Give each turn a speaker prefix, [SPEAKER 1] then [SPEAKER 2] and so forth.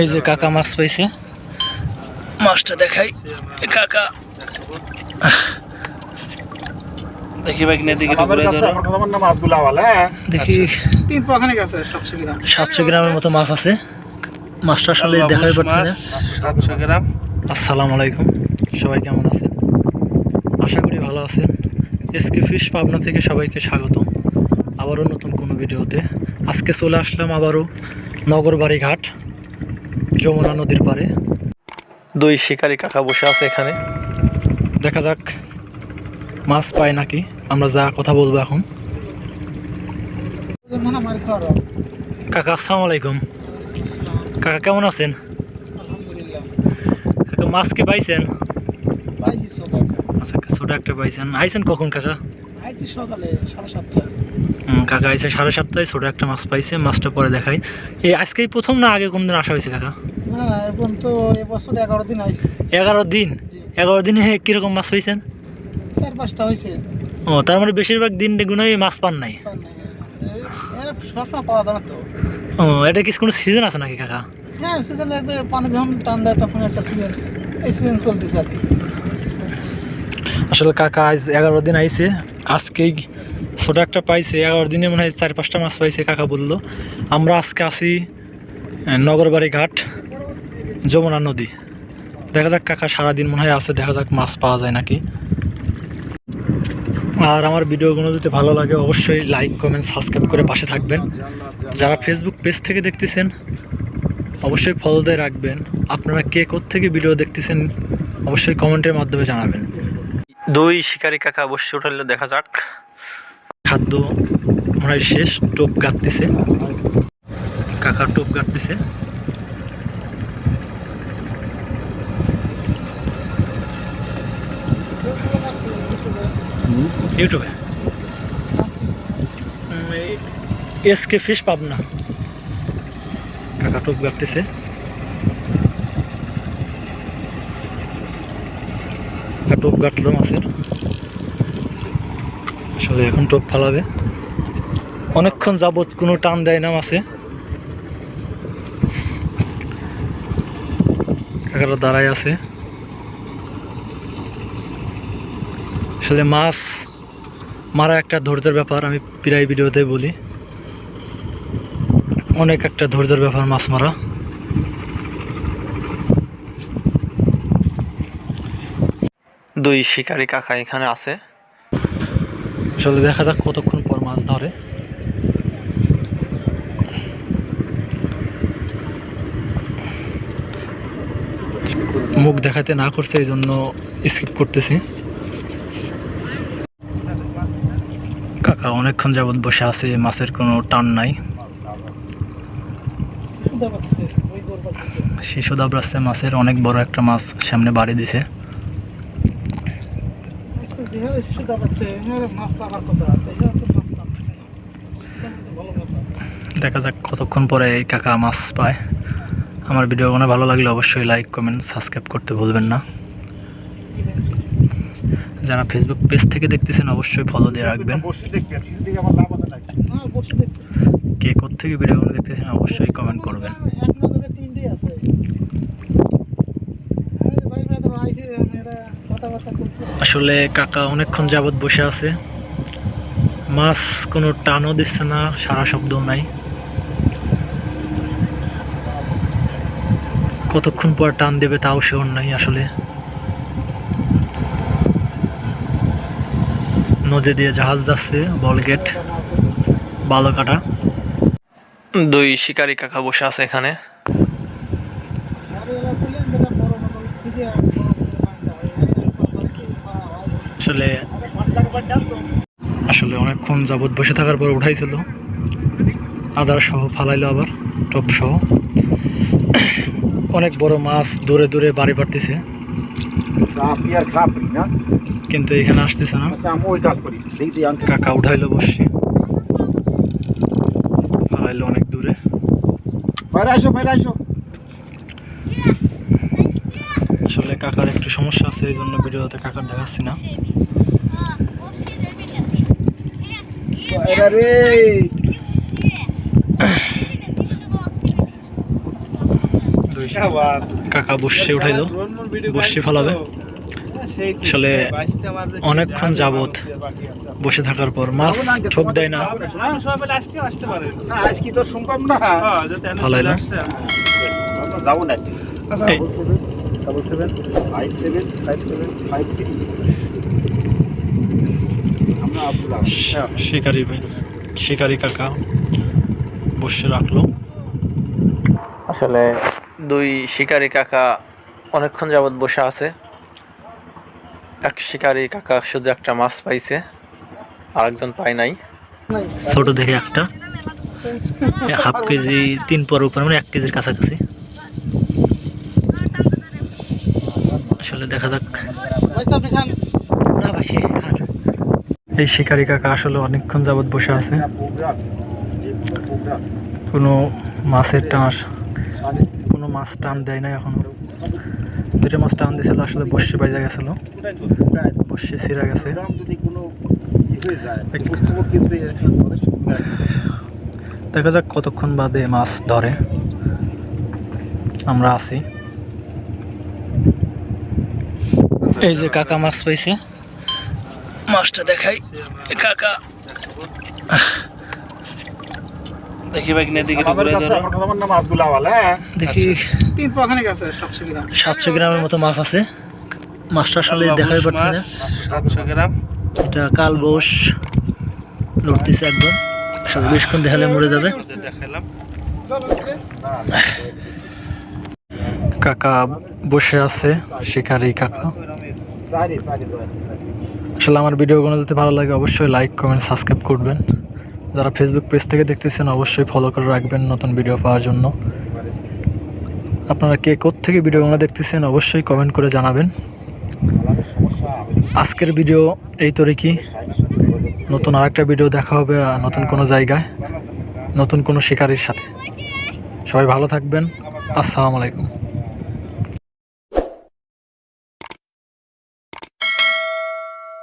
[SPEAKER 1] এই যে কাকা মাছ পাইছে। মাছটা দেখাই। কাকা।
[SPEAKER 2] দেখি ভাই কিনে দিকে
[SPEAKER 3] আমাদের আমার নাম আব্দুল্লাহ আওয়াল
[SPEAKER 1] দেখি।
[SPEAKER 3] তিন পাখানে গেছে সাতশো গ্রাম
[SPEAKER 1] সাতশো গ্রামের মতো মাছ আছে। মাছটা আসলে দেখাই পাচ্ছি না
[SPEAKER 2] সাতশো গ্রাম।
[SPEAKER 1] আসসালামু আলাইকুম। সবাই কেমন আছেন? আশা করি ভালো আছেন। এসকে ফিশ পাবনা থেকে সবাইকে স্বাগতম। আবারও নতুন কোনো ভিডিওতে। আজকে চলে আসলাম আবারও নগরবাড়ি ঘাট যমুনা নদীর পাড়ে। দুই শিকারি কাকা বসে আছে এখানে। দেখা যাক মাছ পায় নাকি? আমরা যা কথা বলব এখন। কাকা আসসালামু আলাইকুম। কাকা কেমন আছেন? কাকা মাছ কি পাইছেন? আচ্ছা ছোট একটা পাইছেন। আইছেন কখন কাকা?
[SPEAKER 3] সকালে সাড়ে সাতটা
[SPEAKER 1] কাকা আইসে সাড়ে সাতটায় ছোটো একটা মাছ পাইছে মাছটা পরে দেখাই। এই আজকেই প্রথম না আগে কোনদিন আসা হয়েছে কাকা?
[SPEAKER 3] এখন তো এবছর এগারো দিন আইছে।
[SPEAKER 1] এগারো দিন? এগারো দিনে কীরকম মাছ পাইছেন
[SPEAKER 3] চার পাঁচটা হয়েছে
[SPEAKER 1] ও তার মানে বেশিরভাগ দিন গুণাই মাছ পান নাই? ও এটা কি কোনো সিজন আছে নাকি কাকা?
[SPEAKER 3] হ্যাঁ সিজনে পানি যখন টান দেয় তখন একটা সিজন এই সিজন চলতেছে আর কি।
[SPEAKER 1] আসলে কাকা আজ এগারো দিন আইছে আজকেই ছোট একটা পাইছে, এগারো দিনে মনে হয় চার, পাঁচটা মাছ পাইছে, কাকা বলল। আমরা আজকে আসি নগরবাড়ি ঘাট, যমুনা নদী। দেখা যাক কাকা সারাদিন মনে হয় আছে, দেখা যাক মাছ পাওয়া যায় নাকি। আর আমার ভিডিওগুলো যদি ভালো লাগে, অবশ্যই লাইক কমেন্ট সাবস্ক্রাইব করে পাশে থাকবেন। যারা ফেসবুক পেজ থেকে দেখতেছেন, অবশ্যই ফলো দিয়ে রাখবেন। আপনারা কে থেকে ভিডিও দেখতেছেন, অবশ্যই কমেন্টের মাধ্যমে জানাবেন। দুই শিকারি কাকা অবশ্যই উঠালে দেখা যাক। খাদ্য মনে হয় শেষ, টোপ গাঁটতেছে কাকা টোপ গাঁটতেছে ইউটিউবে। এস কে ফিশ পাব না কাকা টোপ গাঁটতেছে টোপ গাঁটলো মাছের। আসলে এখন টোপ ফালাবে। অনেকক্ষণ যাবৎ কোনো টান দেয় না মাছে। কাকারা দাঁড়ায় আছে। আসলে মাছ মারা একটা ধৈর্যের ব্যাপার, আমি প্রায় ভিডিওতে বলি। অনেক একটা ধৈর্যের ব্যাপার মাছ মারা। দুই শিকারি কাকা এখানে আছে। আসলে দেখা যাক কতক্ষণ পর মাছ ধরে। মুখ দেখাতে না করছে এই জন্য স্কিপ করতেছি। কাকা, অনেকক্ষণ যাবৎ বসে আছে, মাছের কোনো টান নাই। শিশু দাবড়াচ্ছে মাছের, অনেক বড় একটা মাছ সামনে বাড়ি দিছে
[SPEAKER 3] যেভাবে শিশু দাবাচ্ছে মাছ চাপার কথা দেখে
[SPEAKER 1] যাক কতক্ষণ পরে এই কাকা মাছ পায়। আমার ভিডিওগুলো ভালো লাগলে অবশ্যই লাইক কমেন্ট সাবস্ক্রাইব করতে ভুলবেন না। যারা ফেসবুক পেজ থেকে দেখতেছেন, অবশ্যই ফলো দিয়ে রাখবেন। কে থেকে ভিডিওগুলো দেখতেছেন, অবশ্যই কমেন্ট করবেন
[SPEAKER 3] এক নজরে তিনটেই আছে আরে ভাই ব্রাদার আইছে এরা কথাবার্তা করছে
[SPEAKER 1] আসলে কাকা অনেকক্ষণ যাবৎ বসে আছে। মাছ কোনো টানও দিচ্ছে না, সারা শব্দও নাই। কতক্ষণ পর টান দেবে তাও শিওর নাই আসলে। নদী দিয়ে জাহাজ যাচ্ছে বলগেট বালুকাটা। দুই শিকারি কাকা বসে আছে এখানে
[SPEAKER 3] আরে এলা বললেন যেটা বড় মতন খুঁজে বড় করে
[SPEAKER 1] আসলে আসলে অনেকক্ষণ যাবৎ বসে থাকার পর উঠাইছিল। আদার সহ ফালাইলো আবার, টপ সহ। অনেক বড় মাছ দূরে দূরে বাড়ি
[SPEAKER 3] না
[SPEAKER 1] কিন্তু এখানে আসতেছে না। কাকা উঠাইলো বসছি ফালাইলো অনেক দূরে।
[SPEAKER 3] আসো, বাইরে আসো।
[SPEAKER 1] আসলে কাকার একটু সমস্যা আছে এই জন্য ভিডিওতে কাকার দেখাচ্ছি না। কাকা বসে উঠাইলো বসে ফেলাবে। আসলে অনেকক্ষণ যাবত বসে থাকার পর মাছ ঠোক দেয় না। ভালো হলো
[SPEAKER 3] যাব না double seven five seven five seven five three আমরা
[SPEAKER 1] শিকারি ভাই শিকারি কাকা বসে রাখল। আসলে দুই শিকারি কাকা অনেকক্ষণ যাবৎ বসে আছে। এক শিকারি কাকা শুধু একটা মাছ পাইছে আরেকজন পায় নাই। ছোট দেখে একটা। হাফ কেজি তিন পর উপর মানে এক কেজির কাছাকাছি। আসলে দেখা যাক। না ভাই সে এই শিকারি কাকা আসলে অনেকক্ষণ যাবৎ বসে আছে। কোনো মাছের টান কোনো মাছ টান দেয় না এখনও। দুটো মাছ টান দিয়েছিল আসলে বসে বাইজা গেছিল। বসে ছিঁড়া গেছে।
[SPEAKER 3] যদি কোনো ই হয়ে যায় পুস্তক কিন্তু যথেষ্ট
[SPEAKER 1] দেখা যাক কতক্ষণ বাদে মাছ ধরে। আমরা আছি। এই যে কাকা মাছ পাইছে। মাছটা দেখাই। কাকা।
[SPEAKER 2] দেখি ভাই ঘুরে ধরো।
[SPEAKER 3] ওয়ালা হ্যাঁ?
[SPEAKER 1] দেখি।
[SPEAKER 3] তিন পাখানে গ্রাম।
[SPEAKER 1] সাতশো গ্রামের মতো মাছ আছে। মাছটা আসলে দেখাই পাচ্ছি না।
[SPEAKER 2] সাতশো গ্রাম।
[SPEAKER 1] এটা কালবোস লড়তেছে একদম। আসলে বেশক্ষণ দেখালে মরে যাবে।
[SPEAKER 2] দেখালাম।
[SPEAKER 1] কাকা বসে আছে শিকারি কাকা। আসলে আমার ভিডিওগুলো যদি ভালো লাগে, অবশ্যই লাইক কমেন্ট সাবস্ক্রাইব করবেন। যারা ফেসবুক পেজ থেকে দেখতেছেন, অবশ্যই ফলো করে রাখবেন নতুন ভিডিও পাওয়ার জন্য। আপনারা কে থেকে ভিডিওগুলো দেখতেছেন, অবশ্যই কমেন্ট করে জানাবেন। আজকের ভিডিও এই তরিকি নতুন আরেকটা ভিডিও দেখা হবে নতুন কোনো জায়গায়, নতুন কোনো শিকারির সাথে। সবাই ভালো থাকবেন। আসসালামু আলাইকুম।